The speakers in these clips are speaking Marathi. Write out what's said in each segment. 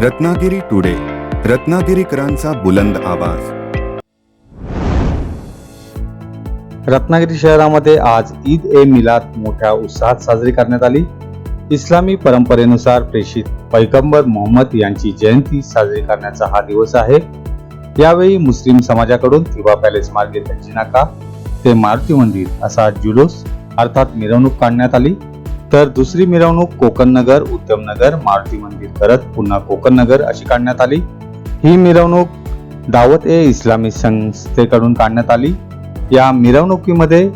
रत्नागिरी टुडे रत्नागिरीकरांचा बुलंद आवाज. रत्नागिरी शहरामध्ये आज ईद ए मिलाद मोठ्या उत्साहात साजरी करण्यात आली. इस्लामी परंपरेनुसार प्रेषित पैगंबर मोहम्मद यांची जयंती साजरी करण्याचा हा दिवस आहे. यावेळी मुस्लिम समाजाकडून तिवा पॅलेस मार्गे त्यांची नाका ते मारुती मंदिर असा जुलूस अर्थात मिरवणूक काढण्यात आली. तर दुसरी मिरवणूक कोकण नगर मारुती मंदिर. करत पुन्हा कोकण नगर अशी काढण्यात आली. ही मिरवणूक दावत ए इस्लामी संस्थेकडून काढण्यात आली. या मिरवणुकीमध्ये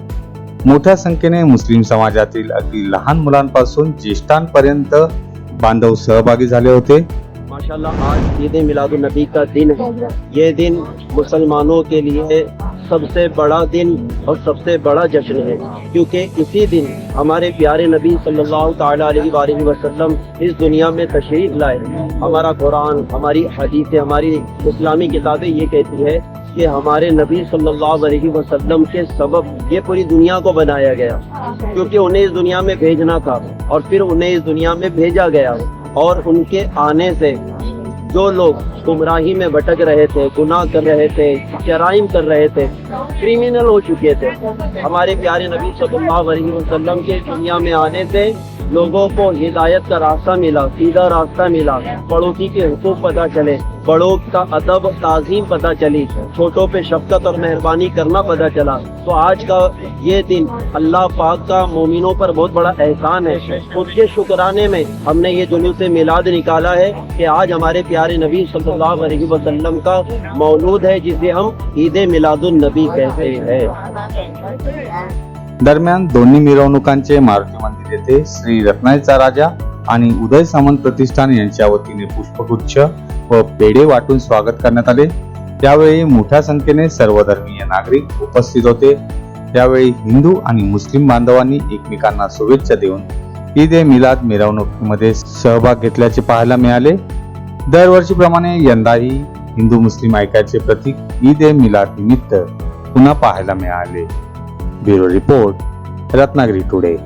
मोठ्या संख्येने मुस्लिम समाजातील अगदी लहान मुलांपासून ज्येष्ठांपर्यंत बांधव सहभागी झाले होते. माशाल्लाह आज ईद मिलादुल नबी का दिन है। ये दिन मुसलमानों के लिए سب سے بڑا دن اور سب سے بڑا جشن ہے۔ کیونکہ اسی دن ہمارے پیارے نبی صلی اللہ تعالیٰ علیہ وآلہ وسلم اس دنیا میں تشریف لائے۔ ہمارا قرآن، ہماری حدیثیں، ہماری اسلامی کتابیں یہ کہتی ہے کہ ہمارے نبی صلی اللہ علیہ وسلم کے سبب یہ پوری دنیا کو بنایا گیا۔ کیونکہ انہیں اس دنیا میں بھیجنا تھا اور پھر انہیں اس دنیا میں بھیجا گیا۔ اور ان کے آنے سے جو لوگ گمراہی میں بھٹک رہے تھے، گناہ کر رہے تھے، جرائم کر رہے تھے کرمینل ہو چکے تھے۔ ہمارے پیارے نبی صلی اللہ علیہ وسلم کے دنیا میں آنے سے لوگوں کو ہدایت کا راستہ ملا، سیدھا راستہ ملا۔ پڑوسی کے حقوق پتہ چلے۔ بڑوں کا ادب، تعظیم پتہ چلی۔ چھوٹوں پہ شفقت اور مہربانی کرنا پتہ چلا۔ تو آج کا یہ دن اللہ پاک کا مومنوں پر بہت بڑا احسان ہے۔ اس کے شکرانے میں ہم نے یہ جلوس میلاد نکالا ہے کہ آج ہمارے پیارے نبی صلی اللہ علیہ وسلم کا مولود ہے، جسے ہم عید میلاد النبی کہتے ہیں۔ दरम्यान दोन्ही मिरवणुकांचे मारुती मंदिर येथे श्री रत्नाईचा राजा आणि उदय सामंत प्रतिष्ठान यांच्या वतीने पुष्पगुच्छ व पेढे वाटून स्वागत करण्यात आले. त्यावेळी मोठ्या संख्येने सर्वधर्मीय नागरिक उपस्थित होते. त्यावेळी हिंदू आणि मुस्लिम बांधवांनी एकमेकांना शुभेच्छा देऊन ईद ए मिलाद मिरवणुकीमध्ये सहभाग घेतल्याचे पाहायला मिळाले. दरवर्षीप्रमाणे यंदाही हिंदू मुस्लिम ऐक्याचे प्रतीक ईद ए मिलाद निमित्त पुन्हा पाहायला मिळाले. Bureau report Ratnagiri today